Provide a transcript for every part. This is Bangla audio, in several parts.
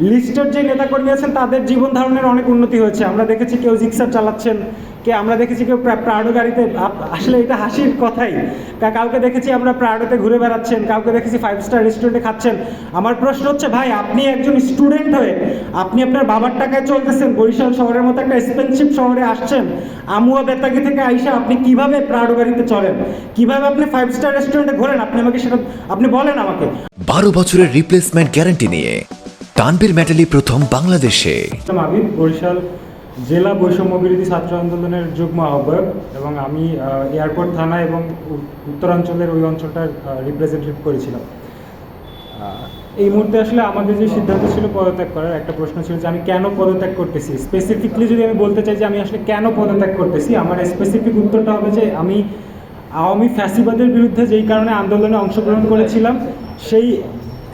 লিস্টের যে নেতাকর্মী আছেন, তাদের জীবন ধারণের অনেক উন্নতি হয়েছে। আমরা দেখেছি কেউ জিক্সার চালাচ্ছেন, কে আমরা দেখেছি কেউ প্রা- প্রাডো গাড়িতে আসলে এটা হাসির কথাই। কাউকে দেখেছি আমরা প্রাডোতে ঘুরে বেড়াচ্ছেন, কাউকে দেখেছি ফাইভ স্টার রেস্টুরেন্টে খাচ্ছেন। আমার প্রশ্ন হচ্ছে, ভাই, আপনি একজন স্টুডেন্ট হয়ে, আপনি আপনার বাবার টাকায় চলতেছেন, বরিশাল শহরের মতো একটা এক্সপেন্সিভ শহরে আসছেন, আমুয়া বেতাগি থেকে আইসা আপনি কীভাবে প্রাডো গাড়িতে চলেন? কীভাবে আপনি ফাইভ স্টার রেস্টুরেন্টে ঘোরেন? আপনি আমাকে সেটা আপনি বলেন আমাকে। বারো বছরের রিপ্লেসমেন্ট গ্যারান্টি নিয়ে তানবীর মেটালি প্রথম বাংলাদেশে। আবিদ বরিশাল জেলা বৈষম্য বিরোধী ছাত্র আন্দোলনের যুগ্ম আহ্বায়ক এবং আমি এয়ারপোর্ট থানা এবং উত্তরাঞ্চলের ওই অঞ্চলটার রিপ্রেজেন্টেটিভ করেছিলাম। এই মুহূর্তে আসলে আমাদের যে সিদ্ধান্ত ছিল পদত্যাগ করার, একটা প্রশ্ন ছিল যে আমি কেন পদত্যাগ করতেছি? স্পেসিফিকলি যদি আমি বলতে চাই যে আমি আসলে কেন পদত্যাগ করতেছি, আমার স্পেসিফিক উত্তরটা হবে যে আমি আওয়ামী ফ্যাসিবাদের বিরুদ্ধে যেই কারণে আন্দোলনে অংশগ্রহণ করেছিলাম, সেই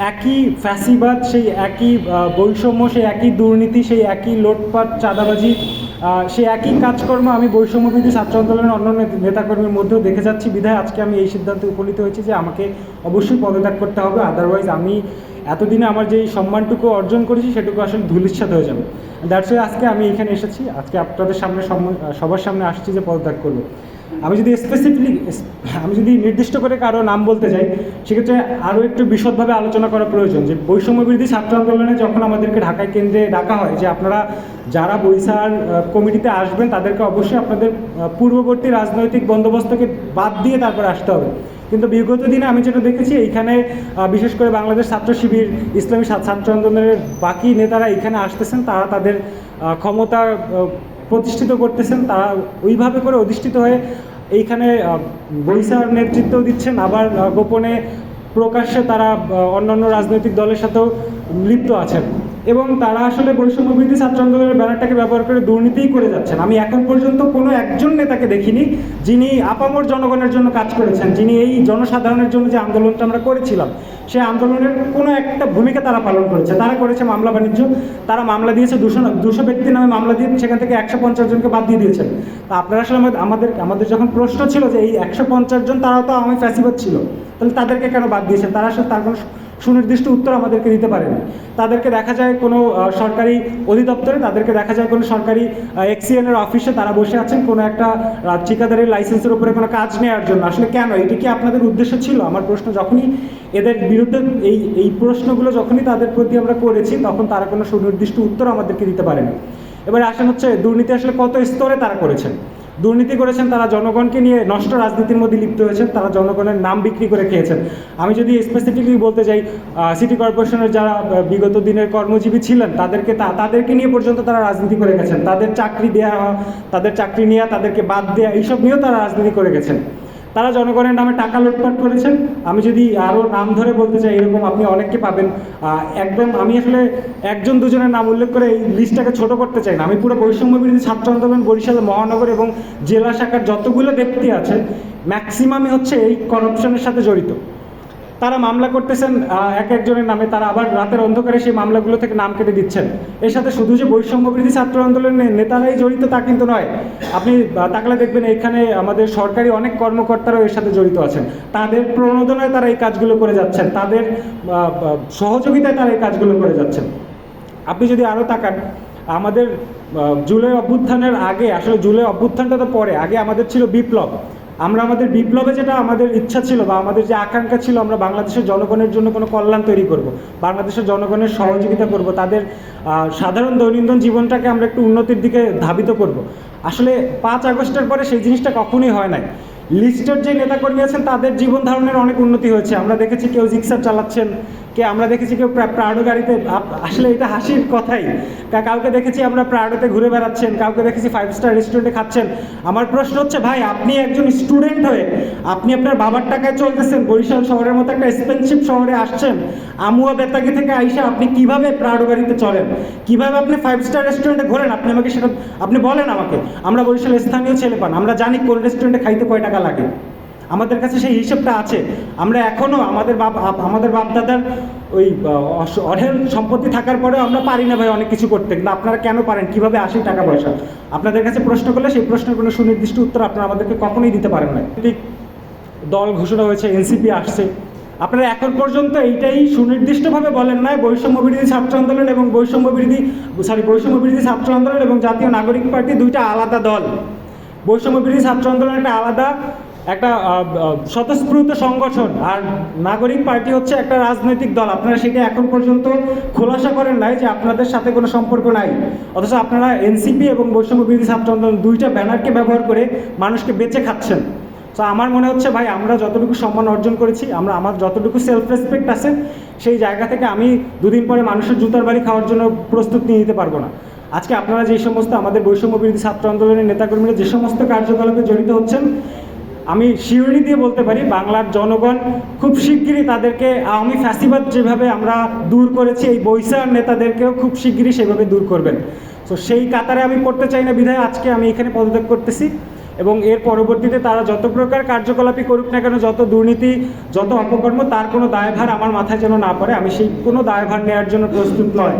একই ফ্যাসিবাদ সেই একই বৈষম্য সেই একই দুর্নীতি সেই একই লোটপাট চাঁদাবাজি সেই একই কাজকর্ম আমি বৈষম্যবিধি ছাত্র আন্দোলনের অন্য নেত- নেতাকর্মীর মধ্যেও দেখে যাচ্ছি। বিধায় আজকে আমি এই সিদ্ধান্তে উপনীত হয়েছি যে আমাকে অবশ্যই পদত্যাগ করতে হবে। আদারওয়াইজ আমি এতদিনে আমার যেই সম্মানটুকু অর্জন করেছি, সেটুকু আসলে ধুলিচ্ছাদ হয়ে যাবে। দ্যাটস আজকে আমি এখানে এসেছি। আজকে আপনাদের সামনে সবার সামনে আসছি যে পদত্যাগ করব। আমি যদি স্পেসিফিকলি আমি যদি নির্দিষ্ট করে কারও নাম বলতে চাই সেক্ষেত্রে আরও একটু বিশদভাবে আলোচনা করা প্রয়োজন যে বৈষম্য বিরোধী ছাত্র আন্দোলনে যখন আমাদেরকে ঢাকায় কেন্দ্রে ডাকা হয়, যে আপনারা যারা বৈশার কমিটিতে আসবেন, তাদেরকে অবশ্যই আপনাদের পূর্ববর্তী রাজনৈতিক বন্দোবস্তকে বাদ দিয়ে তারপরে আসতে হবে। কিন্তু বিগত দিনে আমি যেটা দেখেছি, এইখানে বিশেষ করে বাংলাদেশ ছাত্র শিবির, ইসলামী ছাত্র আন্দোলনের বাকি নেতারা এখানে আসতেছেন, তারা তাদের ক্ষমতা প্রতিষ্ঠিত করতেছেন, তারা ওইভাবে করে অধিষ্ঠিত হয়ে এইখানে বৈশার নেতৃত্ব দিচ্ছেন। আবার গোপনে প্রকাশ্যে তারা অন্যান্য রাজনৈতিক দলের সাথেও লিপ্ত আছেন। এবং তারা আসলে বৈষম্য বিরোধী ছাত্র আন্দোলনের ব্যানারটাকে ব্যবহার করে দুর্নীতিই করে যাচ্ছেন। আমি এখন পর্যন্ত কোনো একজন নেতাকে দেখিনি, যিনি আপামর জনগণের জন্য কাজ করেছেন, যিনি এই জনসাধারণের জন্য যে আন্দোলনটা আমরা করেছিলাম সেই আন্দোলনের কোনো একটা ভূমিকা তারা পালন করেছে। তারা করেছে মামলা বাণিজ্য, তারা মামলা দিয়েছে দুশো দুশো ব্যক্তির নামে মামলা দিয়ে সেখান থেকে একশো পঞ্চাশ জনকে বাদ দিয়ে দিয়েছেন তা আপনারা আসলে আমাদের- আমাদের আমাদের যখন প্রশ্ন ছিল যে এই একশো পঞ্চাশ জন, তারাও তো আমি ফ্যাসিবাদ ছিল, তাহলে তাদেরকে কেন বাদ দিয়েছেন? তারা আসলে তার কোনো সুনির্দিষ্ট উত্তর আমাদেরকে দিতে পারেনি। তাদেরকে দেখা যায় কোনো সরকারি অধিদপ্তরে, তাদেরকে দেখা যায় কোনো সরকারি এক্সিএনের অফিসে তারা বসে আছেন, কোনো একটা ঠিকাদারের লাইসেন্সের উপরে কোনো কাজ নেওয়ার জন্য। আসলে কেন? এটি কি আপনাদের উদ্দেশ্য ছিল? আমার প্রশ্ন, যখনই এদের বিরুদ্ধে এই এই প্রশ্নগুলো যখনই তাদের প্রতি আমরা করেছি, তখন তারা কোনো সুনির্দিষ্ট উত্তর আমাদেরকে দিতে পারেনি। এবারে আসেন হচ্ছে, দুর্নীতি আসলে কত স্তরে তারা করেছেন? দুর্নীতি করেছেন, তারা জনগণকে নিয়ে নষ্ট রাজনীতির মধ্যে লিপ্ত হয়েছেন, তারা জনগণের নাম বিক্রি করে খেয়েছেন। আমি যদি স্পেসিফিকলি বলতে চাই সিটি কর্পোরেশনের যারা বিগত দিনের কর্মজীবী ছিলেন, তাদেরকে তাদেরকে নিয়ে পর্যন্ত তারা রাজনীতি করে গেছেন। তাদের চাকরি দেওয়া তাদের চাকরি নেওয়া তাদেরকে বাদ দেওয়া এইসব নিয়েও তারা রাজনীতি করে গেছেন। তারা জনগণের নামে টাকা লুটপাট করেছেন। আমি যদি আরও নাম ধরে বলতে চাই, এরকম আপনি অনেককে পাবেন। একদম আমি আসলে একজন দুজনের নাম উল্লেখ করে এই লিস্টটাকে ছোট করতে চাই না। আমি পুরো বৈষম্য বিরোধী ছাত্র আন্দোলন, বরিশাল মহানগর এবং জেলা শাখার যতগুলো ব্যক্তি আছে ম্যাক্সিমামই হচ্ছে এই করাপশনের সাথে জড়িত। তারা মামলা করতেছেন এক একজনের নামে তারা আবার রাতের অন্ধকারে সেই মামলাগুলো থেকে নাম কেটে দিচ্ছেন। এর সাথে শুধু যে বৈষম্য ছাত্র আন্দোলনের নেতারাই জড়িত তা কিন্তু নয়। আপনি তাকলে দেখবেন এখানে আমাদের সরকারি অনেক কর্মকর্তারাও এর সাথে জড়িত আছেন। তাদের প্রণোদনায় তারা এই কাজগুলো করে যাচ্ছেন। তাদের সহযোগিতায় তারা এই কাজগুলো করে যাচ্ছেন। আপনি যদি আরও তাকান, আমাদের জুলাই অভ্যুত্থানের আগে, আসলে জুলাই অভ্যুত্থানটা তো পরে, আগে আমাদের ছিল বিপ্লব। আমরা আমাদের বিপ্লবে যেটা আমাদের ইচ্ছা ছিল বা আমাদের যে আকাঙ্ক্ষা ছিল, আমরা বাংলাদেশের জনগণের জন্য কোনো কল্যাণ তৈরি করব, বাংলাদেশের জনগণের সহযোগিতা করব, তাদের সাধারণ দৈনন্দিন জীবনটাকে আমরা একটু উন্নতির দিকে ধাবিত করব। আসলে পাঁচ আগস্টের পরে সেই জিনিসটা কখনোই হয় নাই। লিস্টের যে নেতাকর্মী আছেন, তাদের জীবন ধারণের অনেক উন্নতি হয়েছে। আমরা দেখেছি কেউ জিক্সার চালাচ্ছেন কে আমরা দেখেছি কেউ প্রা- প্রাডো গাড়িতে আসলে এটা হাসির কথাই। কাউকে দেখেছি আমরা প্রাডোতে ঘুরে বেড়াচ্ছেন, কাউকে দেখেছি ফাইভ স্টার রেস্টুরেন্টে খাচ্ছেন। আমার প্রশ্ন হচ্ছে, ভাই, আপনি একজন স্টুডেন্ট হয়ে আপনি আপনার বাবার টাকায় চলতেছেন, বরিশাল শহরের মতো একটা এক্সপেন্সিভ শহরে আসছেন, আমুয়া বেতাগি থেকে আইসা আপনি কীভাবে প্রাডো গাড়িতে চলেন? কীভাবে আপনি ফাইভ স্টার রেস্টুরেন্টে ঘোরেন? আপনি আমাকে সেটা আপনি বলেন আমাকে। আমরা বরিশাল স্থানীয় ছেলে পান, আমরা জানি কোন রেস্টুরেন্টে খাইতে কয় টাকা লাগে। আমাদের কাছে সেই হিসেবটা আছে। আমরা এখনও আমাদের বাপ, আমাদের বাপদাদার ওই অঢেল সম্পত্তি থাকার পরেও আমরা পারি না ভাই অনেক কিছু করতে। কিন্তু আপনারা কেন পারেন? কীভাবে আসে টাকা পয়সা আপনাদের কাছে প্রশ্ন করলে সেই প্রশ্নের কোনো সুনির্দিষ্ট উত্তর আপনারা আমাদেরকে কখনোই দিতে পারেন না। ঠিক দল ঘোষণা হয়েছে, এনসিপি আসছে। আপনারা এখন পর্যন্ত এইটাই সুনির্দিষ্টভাবে বলেন নাই, বৈষম্য বিরোধী ছাত্র আন্দোলন এবং বৈষম্য বিরোধী সরি বৈষম্য বিরোধী ছাত্র আন্দোলন এবং জাতীয় নাগরিক পার্টি দুইটা আলাদা দল। বৈষম্য বিরোধী ছাত্র আন্দোলন একটা আলাদা একটা স্বতঃস্ফূর্ত সংগঠন আর নাগরিক পার্টি হচ্ছে একটা রাজনৈতিক দল। আপনারা সেটা এখন পর্যন্ত খোলাসা করেন নাই যে আপনাদের সাথে কোনো সম্পর্ক নাই। অথচ আপনারা এনসিপি এবং বৈষম্য বিরোধী ছাত্র আন্দোলন দুইটা ব্যানারকে ব্যবহার করে মানুষকে বেঁচে খাচ্ছেন। তো আমার মনে হচ্ছে ভাই, আমরা যতটুকু সম্মান অর্জন করেছি, আমরা, আমার যতটুকু সেলফ রেসপেক্ট আছে, সেই জায়গা থেকে আমি দুদিন পরে মানুষের জুতার বাড়ি খাওয়ার জন্য প্রস্তুত নিয়ে নিতে পারব না। আজকে আপনারা যে সমস্ত আমাদের বৈষম্য বিরোধী ছাত্র আন্দোলনের নেতাকর্মীরা যে সমস্ত কার্যকলাপে জড়িত হচ্ছেন আমি শিওরি দিয়ে বলতে পারি, বাংলার জনগণ খুব শিগগিরই তাদেরকে, আওয়ামী ফ্যাসিবাদ যেভাবে আমরা দূর করেছি, এই বৈশার নেতাদেরকেও খুব শিগগিরই সেভাবে দূর করবেন। তো সেই কাতারে আমি পড়তে চাই না বিধায়, আজকে আমি এখানে পদত্যাগ করতেছি এবং এর পরবর্তীতে তারা যত প্রকার কার্যকলাপই করুক না কেন, যত দুর্নীতি, যত অপকর্ম, তার কোনো দায়ভার আমার মাথায় যেন না পড়ে, আমি সেই কোনো দায়ভার নেওয়ার জন্য প্রস্তুত নয়।